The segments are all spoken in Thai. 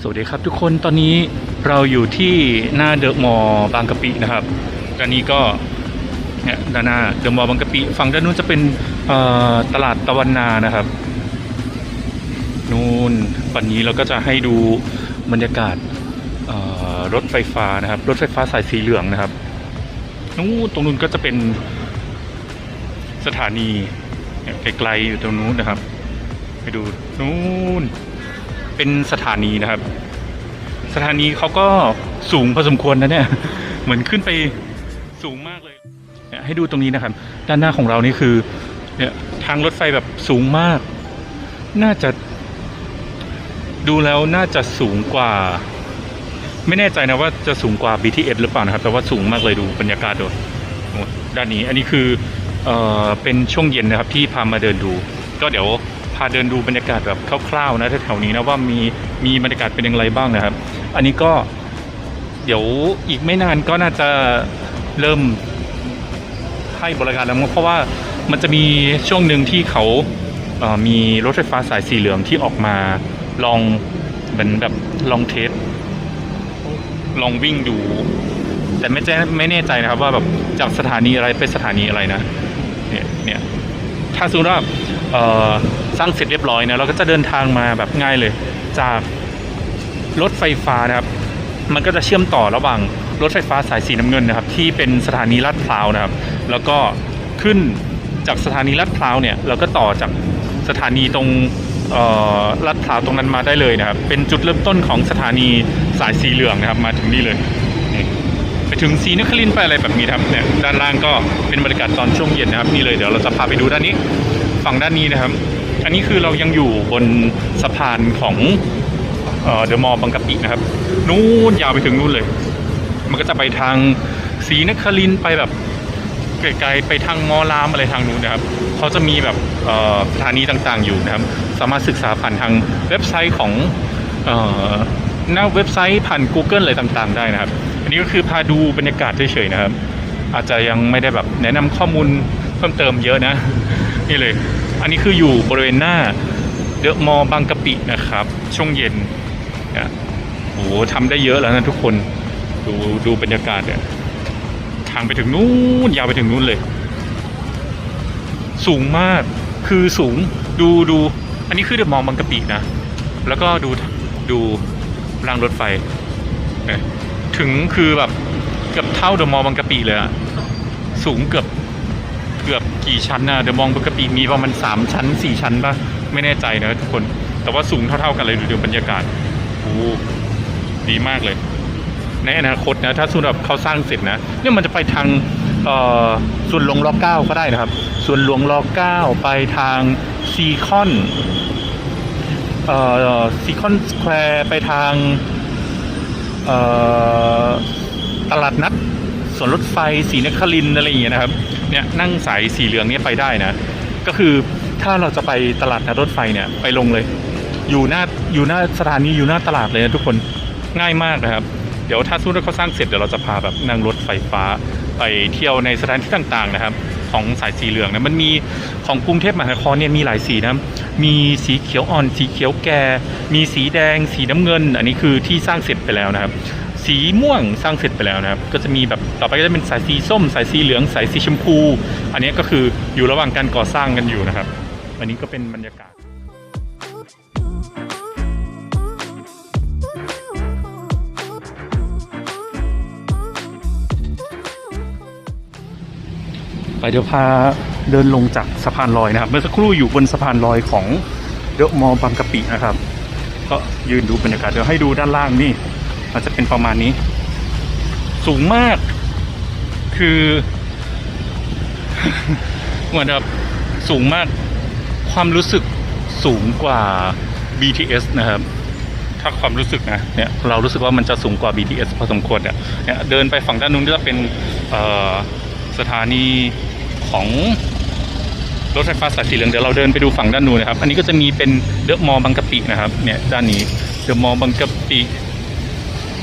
สวัสดีครับทุกคนตอนนี้เราอยู่ที่หน้าเดอะมอลล์บางกะปินะครับด้านนี้ก็เนี่ยด้านหน้าเดอะมอลล์บางกะปิฝั่งด้านนู้นจะเป็นตลาดตะวันนานะครับนู่นวันนี้เราก็จะให้ดูบรรยากาศรถไฟฟ้านะครับ รถไฟฟ้าสายสีเหลืองนะครับ นู้นตรงนู้นก็จะเป็นสถานีไกลๆอยู่ตรงนู้นนะครับ ไปดูนู้นเป็นสถานีนะครับ สถานีเขาก็สูงพอสมควรนะเนี่ยเหมือนขึ้นไปสูงมากเลยเนี่ยให้ดูตรงนี้นะครับ ด้านหน้าของเรานี่คือเนี่ยทางรถไฟแบบสูงมาก น่าจะ ดูแล้วน่าจะสูงกว่า ไม่แน่ใจนะว่าจะสูงกว่า BTS หรือเปล่านะครับ แต่ว่าสูงมากเลยดูบรรยากาศดูโอ้ด้านนี้อันนี้คือเอ่อเป็นช่วงเย็นนะครับที่พามาเดินดู ก็เดี๋ยวพาเดินดูบรรยากาศแบบคร่าวๆนะแถวๆนี้นะว่ามีมีบรรยากาศเป็นอย่างไรบ้างนะครับ อันนี้ก็เดี๋ยวอีกไม่นานก็น่าจะเริ่มให้บริการแล้วเพราะว่ามันจะมีช่วงหนึ่งที่เขาเอ่อมีรถไฟฟ้าสายสีเหลืองที่ออกมาลองเหมือนแบบลองเทส ลองวิ่งดู แต่ไม่แจ้ไม่แน่ใจนะครับว่าแบบจากสถานีอะไรไปสถานีอะไรนะเนี่ยเนี่ยถ้าสมมติว่าเอ่อสร้างเสร็จเรียบร้อยนะเราก็จะเดินทางมาแบบง่ายเลย จากรถไฟฟ้านะครับ มันก็จะเชื่อมต่อระหว่างรถไฟฟ้าสายสีน้ำเงินนะครับ ที่เป็นสถานีลาดพร้าวนะครับ แล้วก็ขึ้นจากสถานีลาดพร้าวเนี่ยเราก็ต่อจากสถานีตรง ลาดพร้าวตรงนั้นมาได้เลยนะครับ เป็นจุดเริ่มต้นของสถานีสายสีเหลืองนะครับ มาถึงนี่เลยไปถึงสีนครินไปอะไรแบบนี้ครับเนี่ยด้านล่างก็เป็นบรรยากาศตอนช่วงเย็นนะครับนี่เลยเดี๋ยวเราจะพาไปดูด้านนี้ฝั่งด้านนี้นะครับ อันนี้คือเรายังอยู่บนสะพานของเดอะมอลล์บางกะปินะครับ นู่นยาวไปถึงนู่นเลย มันก็จะไปทางศรีนครินไปแบบไกลๆไปทางมอรามอะไรทางนู้นนะครับเขาจะมีแบบสถานีต่างๆอยู่นะครับ สามารถศึกษาผ่านทางเว็บไซต์ของหน้าเว็บไซต์ผ่าน Google อะไรต่างๆ ได้นะครับ อันนี้ก็คือพาดูบรรยากาศเฉยๆนะครับ อาจจะยังไม่ได้แบบแนะนำข้อมูลเพิ่มเติมเยอะนะ นี่เลย อันนี้คืออยู่บริเวณหน้าเดอะมอลล์บางกะปินะครับ ช่วงเย็นนี่ยโอ้โหทำได้เยอะแล้วนะทุกคนดูดูบรรยากาศเนี่ยทางไปถึงนู้นยาวไปถึงนู้นเลย สูงมากคือสูงดูดู อันนี้คือเดอะมอลล์บางกะปินะ แล้วก็ดูดูรางรถไฟ ถึงคือแบบเกือบเท่าเดอะมอลล์บางกะปิเลยอะสูงเกือบเกือบกี่ชั้นนะเดอะมอลล์บางกะปิมีประมาณสามชั้นสี่ชั้นปะไม่แน่ใจนะทุกคน แต่ว่าสูงเท่าๆกันเลยดูดูบรรยากาศโอ้ดีมากเลย ในอนาคตนะถ้าสมมติแบบเขาสร้างเสร็จนะเนี่ยมันจะไปทางส่วนหลวงรอเก้าก็ได้นะครับ ส่วนหลวงรอเก้าไปทาง ซีคอนเอ่อซีคอนสแควร์ไปทางเอ่อตลาดนัดสวนรถไฟศรีนครินอะไรอย่างเงี้ยนะครับเนี่ยนั่งสายสีเหลืองเนี่ยไปได้นะ ก็คือถ้าเราจะไปตลาดนัดรถไฟเนี่ยไปลงเลย อยู่หน้าอยู่หน้าสถานีอยู่หน้าตลาดเลยนะทุกคนง่ายมากนะครับ เดี๋ยวถ้าสู้ว่าเขาสร้างเสร็จเดี๋ยวเราจะพาแบบนั่งรถไฟฟ้าไปเที่ยวในสถานที่ต่างๆนะครับ ของสายสีเหลืองนะมันมีของกรุงเทพมหานครเนี่ยมีหลายสีนะมีสีเขียวอ่อน สีเขียวแก่ มีสีแดง สีน้ำเงิน อันนี้คือที่สร้างเสร็จไปแล้วนะครับ สีม่วงสร้างเสร็จไปแล้วนะครับ ก็จะมีแบบต่อไปก็จะเป็นสายสีส้ม สายสีเหลือง สายสีชมพู อันนี้ก็คืออยู่ระหว่างการก่อสร้างกันอยู่นะครับ อันนี้ก็เป็นบรรยากาศ เดี๋ยวพาเดินลงจากสะพานลอยนะครับ เมื่อสักครู่อยู่บนสะพานลอยของเดอะมอลล์บางกะปินะครับ ก็ยืนดูบรรยากาศเดี๋ยวให้ดูด้านล่างนี่มันจะเป็นประมาณนี้ สูงมาก คือเหมือนแบบสูงมากความรู้สึกสูงกว่า BTS นะครับ ถ้าความรู้สึกนะเนี่ยเรารู้สึกว่ามันจะสูงกว่า BTS พอสมควรเนี่ยเดินไปฝั่งด้านนู้นก็จะเป็นสถานี ของรถไฟฟ้าสายสีเหลืองเดี๋ยวเราเดินไปดูฝั่งด้านนู้นนะครับ อันนี้ก็จะมีเป็นเดอะมอลล์บางกะปินะครับเนี่ยด้านนี้เดอะมอลล์บางกะปิ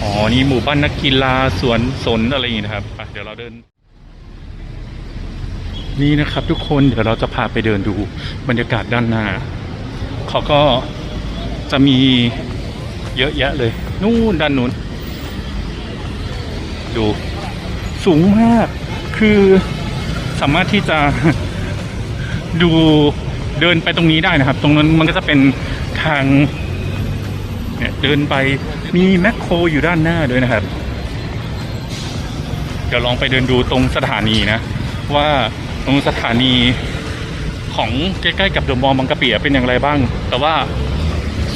อ๋อนี่หมู่บ้านนักกีฬาสวนสนอะไรอย่างงี้นะครับเดี๋ยวเราเดิน นี่นะครับทุกคนเดี๋ยวเราจะพาไปเดินดูบรรยากาศด้านหน้าเขาก็จะมีเยอะแยะเลย นู่นด้านนู้นดูสูงมากคือ สามารถที่จะดูเดินไปตรงนี้ได้นะครับ ตรงนั้นมันก็จะเป็นทางเนี่ยเดินไปมีแมคโครอยู่ด้านหน้าด้วยนะครับ เดี๋ยวลองไปเดินดูตรงสถานีนะ ว่าตรงสถานีของใกล้ๆกับเดอะมอลล์บางกะปิเป็นอย่างไรบ้าง แต่ว่า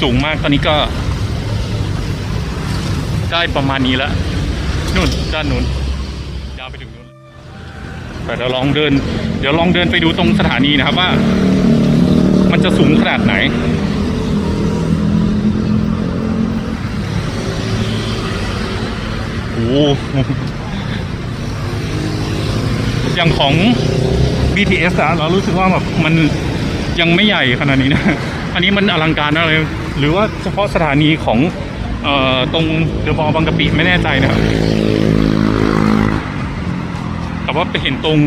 สูงมากตอนนี้ก็ ได้ประมาณนี้แล้วนู่นด้านนู้น แต่เดี๋ยวลองเดิน เดี๋ยวลองเดินไปดูตรงสถานีนะครับว่า มันจะสูงขนาดไหนโอ้อย่างของ BTS อะเรารู้สึกว่าแบบมันยังไม่ใหญ่ขนาดนี้นะ อันนี้มันอลังการมากเลย หรือว่าเฉพาะสถานีของออตรงเดอะมอลล์บางกะปิไม่แน่ใจนะครับ แต่ว่าไปเห็นตรง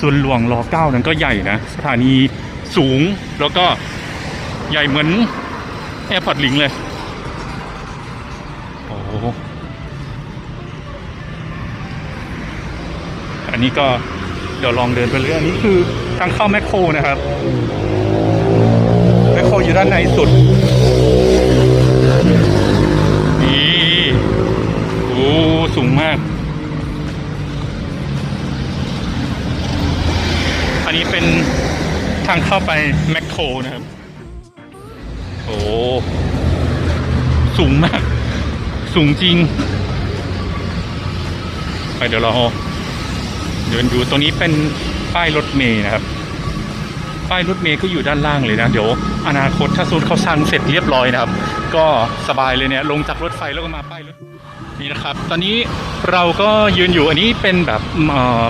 ส่วนหลวงรอเก้านั้นก็ใหญ่นะ สถานีสูงแล้วก็ใหญ่เหมือนแอร์พอร์ตลิงเลย โอ้โหอันนี้ก็เดี๋ยวลองเดินไปเรื่อยอันนี้คือทางเข้าแมคโครนะครับ แมคโครอยู่ด้านในสุด นี่ โอ้ สูงมาก นนี้เป็นทางเข้าไปแมคโครนะครับ โอ้สูงมาก สูงจริง ไปเดี๋ยวเราเดินดูตรงนี้เป็นป้ายรถเมย์นะครับ ป้ายรถเมย์ก็อยู่ด้านล่างเลยนะ เดี๋ยว อนาคตถ้าซูนเขาสร้างเสร็จเรียบร้อยนะครับ ก็สบายเลยเนี่ย ลงจากรถไฟแล้วก็มาป้ายรถนี่นะครับ ตอนนี้เราก็ยืนอยู่อันนี้เป็นแบบ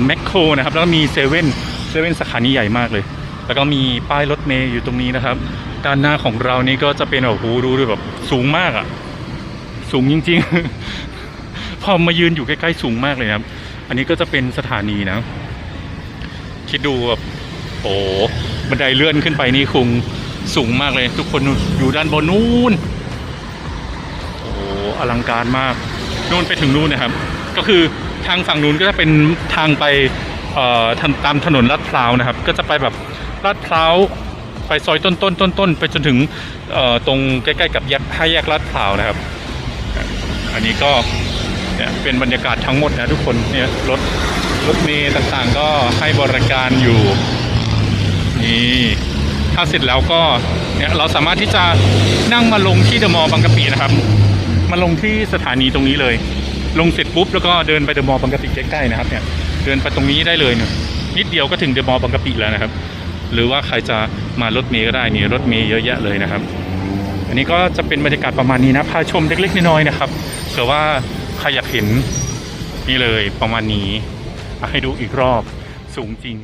แมคโครนะครับ แล้วมีเซเว่น เซเว่นสาขานี้ใหญ่มากเลย แล้วก็มีป้ายรถเมย์อยู่ตรงนี้นะครับ ด้านหน้าของเรานี่ก็จะเป็นแบบโอ้โหดูดิแบบสูงมากอะสูงจริง ๆ พอมายืนอยู่ใกล้ๆสูงมากเลยครับ อันนี้ก็จะเป็นสถานีนะ คิดดูแบบโอ้บันไดเลื่อนขึ้นไปนี่คงสูงมากเลย ทุกคนอยู่ด้านบนนู้นโอ้อลังการมากนู่นไปถึงนู่นนะครับ ก็คือทางฝั่งนู้นก็จะเป็นทางไป เอ่อทาตามถนนลาดพร้าวนะครับ ก็จะไปแบบลาดพร้าวไปซอยต้นต้นต้นต้นไปจนถึงเอ่อตรงใกล้ๆกับแยกห้าแยกลาดพร้าวนะครับ อันนี้ก็เนี่ยเป็นบรรยากาศทั้งหมดนะทุกคนเนี่ยรถรถเมล์ต่างๆ ก็ให้บริการอยู่นี่ถ้าเสร็จแล้วก็เนี่ยเราสามารถที่จะนั่งมาลงที่เดอะมอลล์บางกะปินะครับ มาลงที่สถานีตรงนี้เลย ลงเสร็จปุ๊บแล้วก็เดินไปเดอะมอลล์บางกะปิใกล้ๆนะครับเนี่ย เดินไปตรงนี้ได้เลยเนี่ยนิดเดียวก็ถึงเดอะมอลล์บางกะปิแล้วนะครับ หรือว่าใครจะมารถเมย์ก็ได้นี่รถเมย์เยอะแยะเลยนะครับ อันนี้ก็จะเป็นบรรยากาศประมาณนี้นะพาชมเล็กๆน้อยๆนะครับเผื่อว่าใครอยากเห็นนี่เลยประมาณนี้ให้ดูอีกรอบสูงจริง